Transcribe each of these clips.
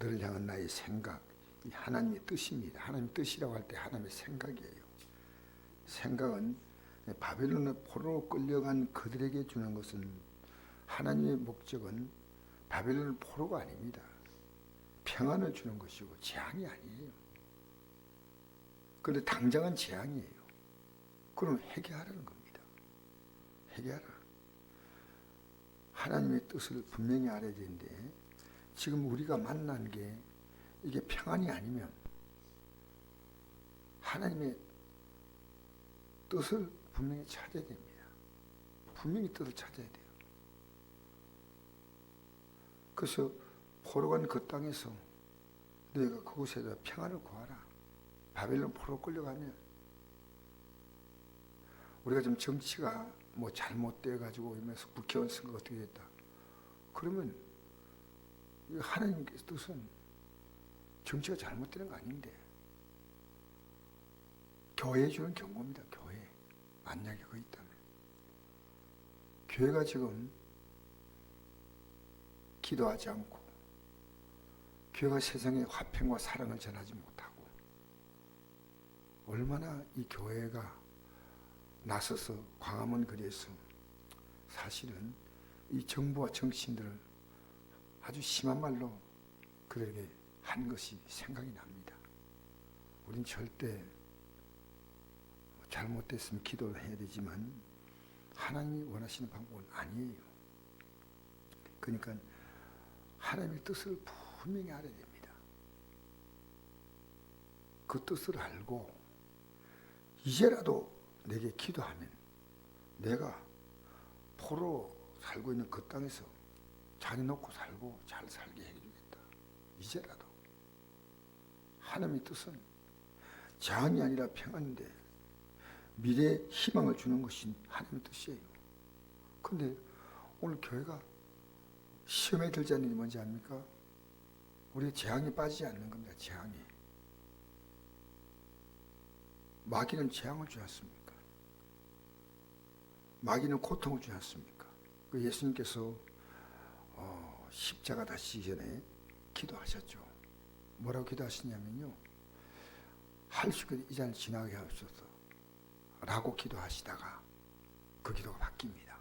너를 향한 나의 생각, 이 하나님의 뜻입니다. 하나님의 뜻이라고 할 때 하나님의 생각이에요. 생각은 바벨론의 포로로 끌려간 그들에게 주는 것은 하나님의 목적은 바벨론 포로가 아닙니다. 평안을 주는 것이고 재앙이 아니에요. 그런데 당장은 재앙이에요. 그럼 회개하라는 겁니다. 회개하라. 하나님의 뜻을 분명히 알아야 되는데 지금 우리가 만난 게 이게 평안이 아니면 하나님의 뜻을 분명히 찾아야 됩니다. 분명히 뜻을 찾아야 돼요. 그래서 포로 간 그 땅에서 너희가 그곳에서 평안을 구하라. 바벨론 포로 끌려가면 우리가 좀 정치가 뭐 잘못돼 가지고 이면서 국회의원 선거 어떻게 됐다. 그러면 이 하나님께서 뜻은 정치가 잘못되는 거 아닌데 교회에 주는 경고입니다. 교회 만약에 그 있다면 교회가 지금 기도하지 않고 교회가 세상에 화평과 사랑을 전하지 못하고 얼마나 이 교회가 나서서 광화문 거리에서 사실은 이 정부와 정치인들을 아주 심한 말로 그들에게 한 것이 생각이 납니다. 우린 절대 잘못됐으면 기도를 해야 되지만 하나님이 원하시는 방법은 아니에요. 그러니까 하나님의 뜻을 분명히 알아야 됩니다. 그 뜻을 알고 이제라도 내게 기도하면 내가 포로 살고 있는 그 땅에서 자리 놓고 살고 잘 살게 해주겠다. 이제라도 하나님의 뜻은 재앙이 아니라 평안인데 미래에 희망을 주는 것이 하나님의 뜻이에요. 근데 오늘 교회가 시험에 들지 않는 게 뭔지 압니까? 우리가 재앙에 빠지지 않는 겁니다. 재앙에. 마귀는 재앙을 주지 않습니까? 마귀는 고통을 주지 않습니까? 그 예수님께서 어, 십자가 다시기 전에 기도하셨죠. 뭐라고 기도하시냐면요. 할 수 있거든 이 잔을 지나게 하옵소서. 라고 기도하시다가 그 기도가 바뀝니다.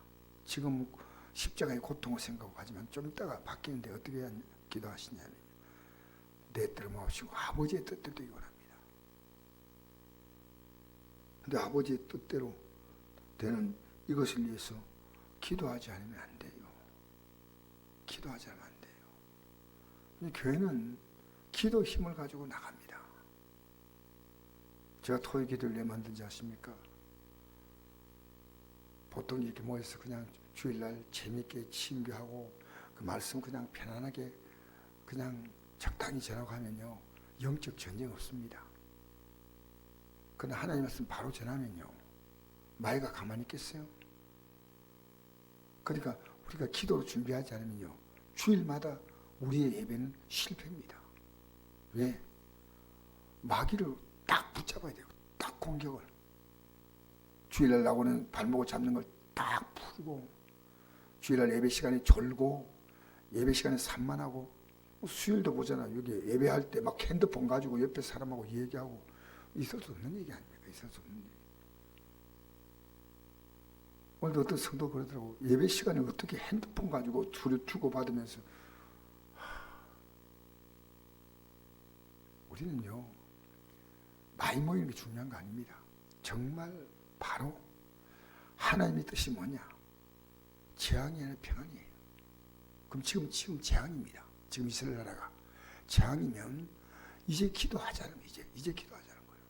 지금 십자가의 고통을 생각하고 하지만 좀 이따가 바뀌는데 어떻게 기도하시냐면 내 뜻을 마시고 아버지의 뜻대로 되기 원합니다. 근데 아버지의 뜻대로 되는 이것을 위해서 기도하지 않으면 안. 기도하지 않으면 안 돼요. 교회는 기도 힘을 가지고 나갑니다. 제가 토요 기도를 왜 만든지 아십니까? 보통 이렇게 모여서 그냥 주일날 재밌게 친교하고 그 말씀 그냥 편안하게 그냥 적당히 전하고 하면요 영적 전쟁 없습니다. 그러나 하나님 말씀 바로 전하면요 마이가 가만히 있겠어요? 그러니까 우리가 기도로 준비하지 않으면요 주일마다 우리의 예배는 실패입니다. 왜? 마귀를 딱 붙잡아야 돼요. 딱 공격을. 주일날 나오는 발목을 잡는 걸 딱 풀고 주일날 예배 시간에 졸고 예배 시간에 산만하고 뭐 수요일도 보잖아. 여기 예배할 때 막 핸드폰 가지고 옆에 사람하고 얘기하고 있을 수 없는 얘기 아닙니까? 있을 수 없는 얘기. 오늘도 어떤 성도 그러더라고. 예배 시간에 어떻게 핸드폰 가지고 둘을 주고 받으면서 우리는요 많이 모이는 게 중요한 거 아닙니다. 정말 바로 하나님의 뜻이 뭐냐? 재앙이 아니라 평안이에요. 그럼 지금 지금 재앙입니다. 지금 이스라엘 나라가 재앙이면 이제 기도하자는 이제 이제 기도하자는 거예요.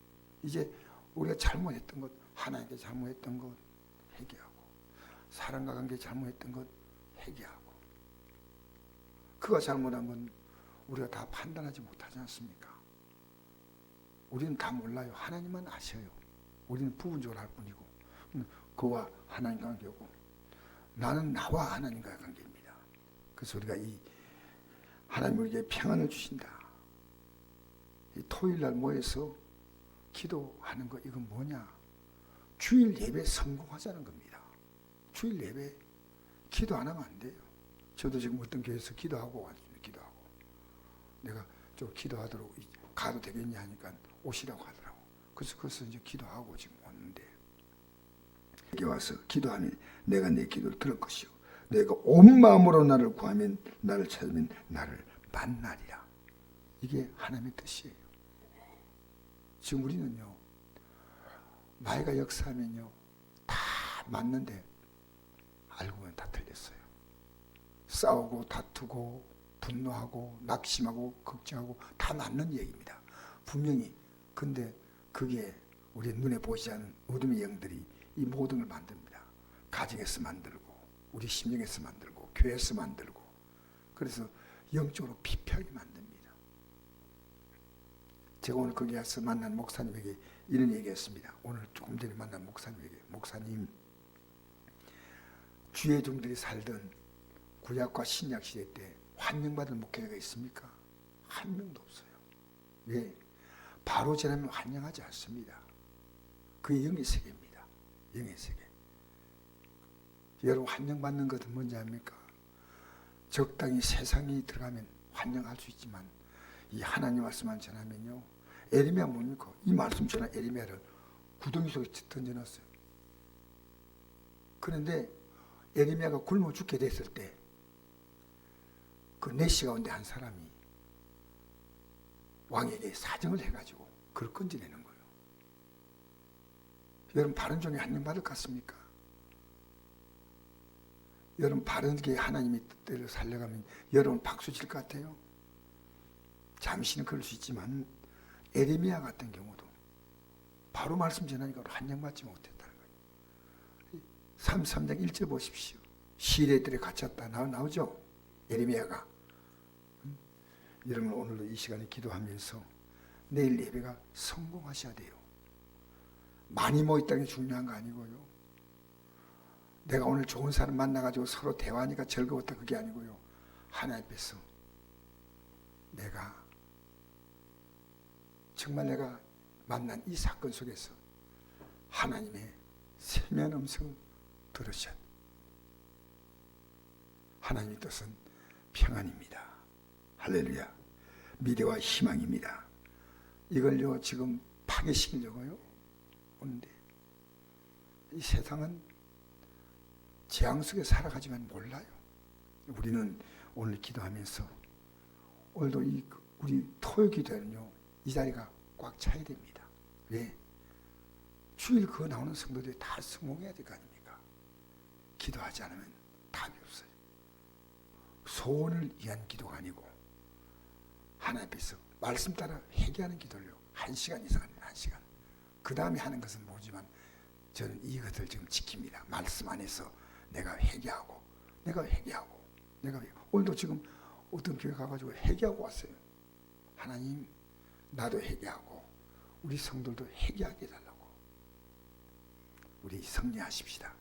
이제 우리가 잘못했던 것 하나님께 잘못했던 것 회개하고 사람과 관계 잘못했던 것 회개하고 그가 잘못한 건 우리가 다 판단하지 못하지 않습니까? 우리는 다 몰라요. 하나님만 아셔요. 우리는 부분적으로 할 뿐이고 음, 그와 하나님 관계고 나는 나와 하나님과의 관계입니다. 그래서 우리가 이 하나님 우리에게 평안을 주신다. 이 토요일 날 모여서 기도하는 거 이건 뭐냐? 주일 예배 성공하자는 겁니다. 주일 예배 기도 안 하면 안 돼요. 저도 지금 어떤 교회에서 기도하고 왔습니다. 기도하고 내가 좀 기도하도록 가도 되겠냐 하니까 오시라고 하더라고. 그래서 그래서 이제 기도하고 지금 왔는데 여기 와서 기도하면 내가 내 기도를 들을 것이요. 내가 온 마음으로 나를 구하면 나를 찾으면 나를 만나리라. 이게 하나님의 뜻이에요. 지금 우리는요. 마이가 역사하면요. 다 맞는데 틀렸어요. 싸우고 다투고 분노하고 낙심하고 걱정하고 다 맞는 얘기입니다. 분명히 근데 그게 우리 눈에 보이지 않는 어둠의 영들이 이 모든 걸 만듭니다. 가정에서 만들고 우리 심령에서 만들고 교회에서 만들고 그래서 영적으로 피폐하게 만듭니다. 제가 오늘 거기 가서 만난 목사님에게 이런 얘기했습니다. 오늘 조금 전에 만난 목사님에게 목사님 주의 종들이 살던 구약과 신약 시대 때 환영받은 목회자가 있습니까? 한 명도 없어요. 왜? 바로 지나면 환영하지 않습니다. 그게 영의 세계입니다. 영의 세계. 여러분 환영받는 것은 뭔지 압니까? 적당히 세상이 들어가면 환영할 수 있지만 이 하나님 말씀만 전하면요. 에리미야 뭡니까? 이 말씀 전한 에리미야를 구덩이 속에 던져놨어요. 그런데 에리미야가 굶어 죽게 됐을 때그 내시 가운데 한 사람이 왕에게 사정을 해가지고 그걸 건져내는 거예요. 여러분 바른 종이 한 명 받을 것 같습니까? 여러분 바른 게 하나님의 뜻대로 살려가면 여러분 박수 칠 것 같아요? 잠시는 그럴 수 있지만 에레미야 같은 경우도 바로 말씀 전하니까 한영받지 못했다는 거예요. 33장 1절 보십시오. 시레들에 갇혔다 나, 나오죠? 에레미야가 음? 여러분 오늘도 이 시간에 기도하면서 내일 예배가 성공하셔야 돼요. 많이 모였다는 게 중요한 거 아니고요. 내가 오늘 좋은 사람 만나가지고 서로 대화하니까 즐거웠다 그게 아니고요. 하나님 앞에서 내가 정말 내가 만난 이 사건 속에서 하나님의 세면 음성을 들으셨. 하나님의 뜻은 평안입니다. 할렐루야. 미래와 희망입니다. 이걸요 지금 파괴시키려고요 오는데 이 세상은 재앙 속에 살아가지만 몰라요. 우리는 오늘 기도하면서 오늘도 이 우리 토요 기도는요 이 자리가 꽉 차야 됩니다. 왜? 주일 그 나오는 성도들이 다 성공해야 될 거 아닙니까? 기도하지 않으면 답이 없어요. 소원을 위한 기도가 아니고 하나님 앞에서 말씀 따라 회개하는 기도를요 한 시간 이상 합니다. 한 시간. 그 다음에 하는 것은 모르지만 저는 이것을 지금 지킵니다. 말씀 안에서 내가 회개하고 내가 회개하고 내가. 오늘도 지금 어떤 교회 가가지고 회개하고 왔어요. 하나님 나도 회개하고 우리 성들도 회개하게 해달라고. 우리 성례하십시다.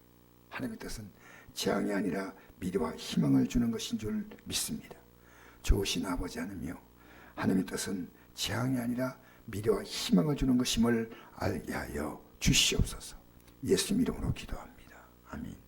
하나님의 뜻은 재앙이 아니라 미래와 희망을 주는 것인 줄 믿습니다. 좋으신 아버지 하나며 하나님의 뜻은 재앙이 아니라 미래와 희망을 주는 것임을 알게 하여 주시옵소서. 예수님 이름으로 기도합니다. 아멘.